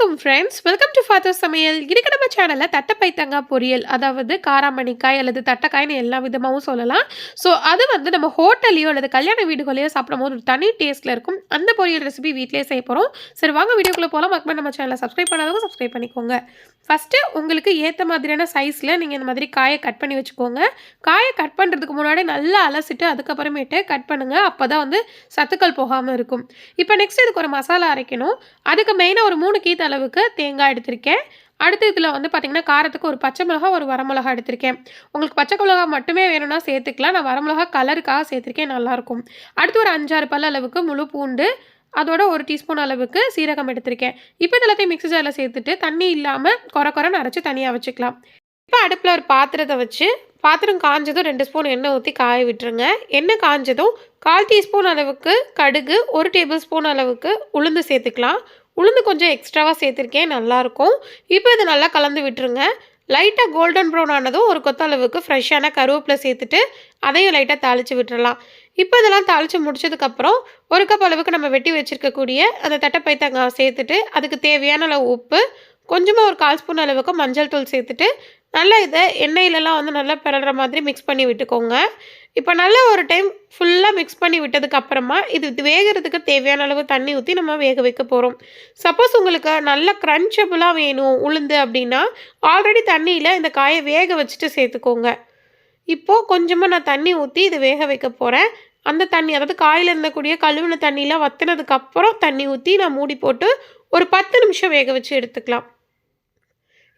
Friends welcome to father சமையல் இன்னைக்கு நம்ம சேனலில் தட்டைப்பைத்தங்காய் பொரியல் அதாவது காராமணிக்காய் அல்லது தட்டைக்காய்னு எல்லா விதமாகவும் சொல்லலாம். ஸோ அது வந்து நம்ம ஹோட்டல்லையோ அல்லது கல்யாண வீடுகளையோ சாப்பிடும் போது ஒரு தனி டேஸ்ட்டில் இருக்கும். அந்த பொரியல் ரெசிபி வீட்டிலே செய்ய போகிறோம் சரி வாங்க வீடியோக்குள்ளே போகலாம் மக்கள் நம்ம சேனலை சப்ஸ்கிரைப் பண்ணாதவங்க சப்ஸ்கிரைப் பண்ணிக்கோங்க. ஃபஸ்ட்டு உங்களுக்கு ஏற்ற மாதிரியான சைஸில் நீங்கள் இந்த மாதிரி காயை கட் பண்ணி வச்சுக்கோங்க. காயை கட் பண்ணுறதுக்கு முன்னாடி நல்லா அலசிட்டு அதுக்கப்புறமேட்டு கட் பண்ணுங்கள் அப்போ தான் வந்து சத்துக்கள் போகாமல் இருக்கும். இப்போ நெக்ஸ்ட் இதுக்கு ஒரு மசாலா அரைக்கணும். அதுக்கு மெயினாக ஒரு மூணு கீத்து அளவுக்கு தேங்காய் எடுத்திருக்கேன். அடுத்து இதில் வந்து பார்த்திங்கன்னா காரத்துக்கு ஒரு பச்சை மிளகா ஒரு வரமிளகா எடுத்திருக்கேன். உங்களுக்கு பச்சை மிளகா மட்டுமே வேணும்னா சேர்த்துக்கலாம். நான் வரமிளகா கலருக்காக சேர்த்துருக்கேன். நல்லாயிருக்கும் அடுத்து ஒரு அஞ்சாறு பல் அளவுக்கு முழு பூண்டு அதோட ஒரு டீஸ்பூன் அளவுக்கு சீரகம் எடுத்திருக்கேன். இப்போ இதெல்லாத்தையும் மிக்ஸி ஜாரில் சேர்த்துட்டு தண்ணி இல்லாமல் குறை குறைன்னு அரைச்சி தனியாக வச்சுக்கலாம். இப்போ அடுப்பில் ஒரு பாத்திரத்தை வச்சு பாத்திரம் காஞ்சதும் ரெண்டு ஸ்பூன் எண்ணெய் ஊற்றி காய விட்டுருங்க. எண்ணெய் காஞ்சதும் கால் டீஸ்பூன் அளவுக்கு கடுகு ஒரு டேபிள் ஸ்பூன் அளவுக்கு உளுந்து சேர்த்துக்கலாம். உளுந்து கொஞ்சம் எக்ஸ்ட்ராவாக சேர்த்துருக்கேன் நல்லாயிருக்கும். இப்போ இது நல்லா கலந்து விட்டுருங்க. லைட்டாக கோல்டன் ப்ரௌன் ஆனதும் ஒரு கொத்த அளவுக்கு ஃப்ரெஷ்ஷான கருவேப்பிலை சேர்த்துட்டு அதையும் லைட்டாக தாளித்து விட்டுறலாம். இப்போ இதெல்லாம் தாளித்து முடிச்சதுக்கப்புறம் ஒரு கப் அளவுக்கு நம்ம வெட்டி வச்சுருக்கக்கூடிய அந்த தட்டைப்பைத்தங்காய் சேர்த்துட்டு அதுக்கு தேவையான அளவு உப்பு கொஞ்சமாக ஒரு கால் ஸ்பூன் அளவுக்கு மஞ்சள் தூள் சேர்த்துட்டு நல்லா இதை எண்ணெயிலலாம் வந்து நல்லா பிறற மாதிரி மிக்ஸ் பண்ணி விட்டுக்கோங்க. இப்போ நல்லா ஒரு டைம் ஃபுல்லாக மிக்ஸ் பண்ணி விட்டதுக்கப்புறமா இது வேகிறதுக்கு தேவையான அளவு தண்ணி ஊற்றி நம்ம வேக வைக்க போகிறோம் சப்போஸ் உங்களுக்கு நல்ல க்ரன்ச்சபிளாக வேணும் உளுந்து அப்படின்னா ஆல்ரெடி தண்ணியில் இந்த காயை வேக வச்சுட்டு சேர்த்துக்கோங்க. இப்போது கொஞ்சமாக நான் தண்ணி ஊற்றி இதை வேக வைக்க போகிறேன் அந்த தண்ணி அதாவது காயில் இருந்தக்கூடிய கழுவின தண்ணியெலாம் வத்தினதுக்கப்புறம் தண்ணி ஊற்றி நான் மூடி போட்டு ஒரு பத்து நிமிஷம் வேக வச்சு எடுத்துக்கலாம்.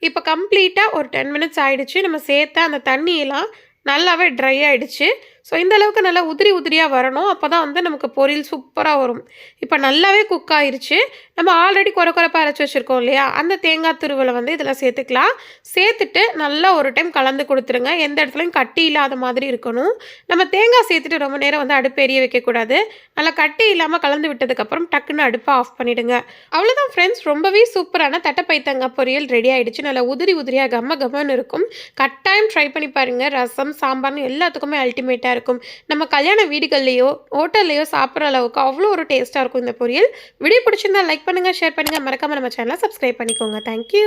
இப்போ கம்ப்ளீட்டாக ஒரு டென் மினிட்ஸ் ஆகிடுச்சு நம்ம சேர்த்த அந்த தண்ணியெல்லாம் நல்லாவே ட்ரை ஆகிடுச்சு ஸோ இந்த அளவுக்கு நல்லா உதிரி உதிரியாக வரணும். அப்போ தான் வந்து நமக்கு பொரியல் சூப்பராக வரும். இப்போ நல்லாவே குக் ஆயிடுச்சு நம்ம ஆல்ரெடி குறை குறைப்பாக அரைச்சி வச்சுருக்கோம் இல்லையா? அந்த தேங்காய் துருவலை வந்து இதில் சேர்த்துக்கலாம். சேர்த்துட்டு நல்லா ஒரு டைம் கலந்து கொடுத்துருங்க. எந்த இடத்துலையும் கட்டி இல்லாத மாதிரி இருக்கணும். நம்ம தேங்காய் சேர்த்துட்டு ரொம்ப நேரம் வந்து அடுப்பு எரிய வைக்கக்கூடாது நல்லா கட்டி இல்லாமல் கலந்து விட்டதுக்கப்புறம் டக்குன்னு அடுப்பை ஆஃப் பண்ணிவிடுங்க அவ்வளோதான் ஃப்ரெண்ட்ஸ் ரொம்பவே சூப்பரான தட்டைப்பைத்தங்காய் பொரியல் ரெடி ஆகிடுச்சு நல்லா உதிரி உதிரியாக கம்ம கம்மன்னு இருக்கும். கட்டாயம் ட்ரை பண்ணி பாருங்கள் ரசம் சாம்பார்னு எல்லாத்துக்குமே அல்டிமேட்டாக இருக்கும். நம்ம கல்யாண வீடுகள்லையோ ஹோட்டல்லையோ சாப்பிட்ற அளவுக்கு அவ்வளோ ஒரு டேஸ்ட்டாக இருக்கும் இந்த பொரியல். வீடியோ பிடிச்சிருந்தா லைக் பண்ணுங்கள் ஷேர் பண்ணுங்கள் மறக்காமல் நம்ம சேனலை சப்ஸ்கிரைப் பண்ணிக்கோங்க. தேங்க்யூ